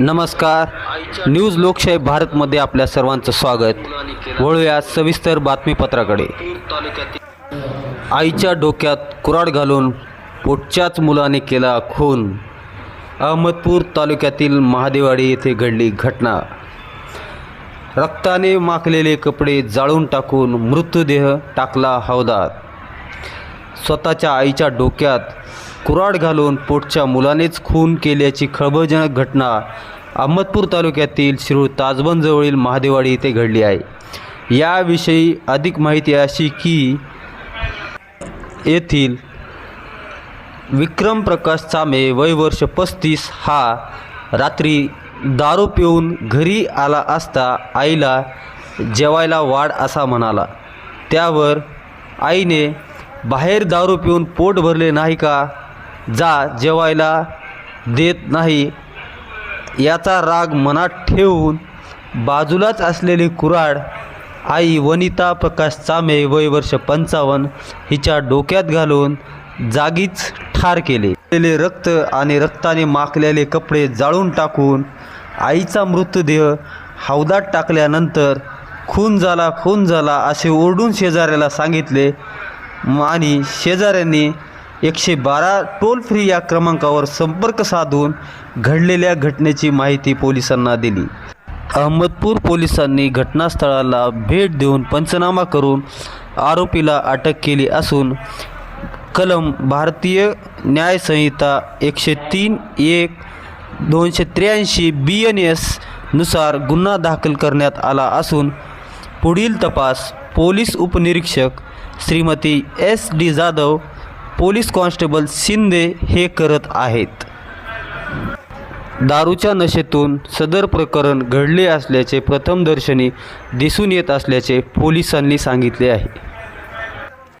नमस्कार. न्यूज लोकशाही भारतमध्ये आपल्या सर्वांचं स्वागत. वळूया सविस्तर बातमीपत्राकडे. आईच्या डोक्यात कुराड घालून पोटच्याच मुलाने केला खून. अहमदपूर तालुक्यातील महादेवाडी येथे घडली घटना. रक्ताने माखलेले कपडे जाळून टाकून मृतदेह टाकला हौदात. स्वतःच्या आईच्या डोक्यात कुराड घालून पोटच्या मुलानेच खून केल्याची खळबळजनक घटना अहमदपूर तालुक्यातील शिरूर ताजबनजवळील महादेवाडी येथे घडली आहे. याविषयी अधिक माहिती अशी की येथील विक्रम प्रकाश चामे वय वर्ष पस्तीस हा रात्री दारू पिऊन घरी आला असता आईला जेवायला वाढ असा म्हणाला. त्यावर आईने बाहेर दारू पिऊन पोट भरले नाही का? जा जेवायला देत नाही. याचा राग मनात ठेवून बाजूलाच असलेली कुराड आई वनिता प्रकाश चामे वय वर्ष पंचावन्न हिच्या डोक्यात घालून जागीच ठार केले. केलेले रक्त आणि रक्ताने माखलेले कपडे जाळून टाकून आईचा मृतदेह हौदात टाकल्यानंतर खून झाला खून झाला असे ओरडून शेजाऱ्याला सांगितले. आणि शेजाऱ्यांनी एकशे बारा टोल फ्री या क्रमांकावर संपर्क साधून घडलेल्या घटनेची माहिती पोलिसांना दिली. अहमदपूर पोलिसांनी घटनास्थळाला भेट देऊन पंचनामा करून आरोपीला अटक केली असून कलम भारतीय न्यायसंहिता एकशे तीन एक दोनशे त्र्याऐंशी बी एन एसनुसार गुन्हा दाखल करण्यात आला असून पुढील तपास पोलीस उपनिरीक्षक Shrimati S D Jadhav police constable Shinde हे करत आहेत. दारूच्या नशेतून सदर प्रकरण घडले असल्याचे प्रथमदर्शनी दिसून येत असल्याचे पोलिसांनी सांगितले आहे.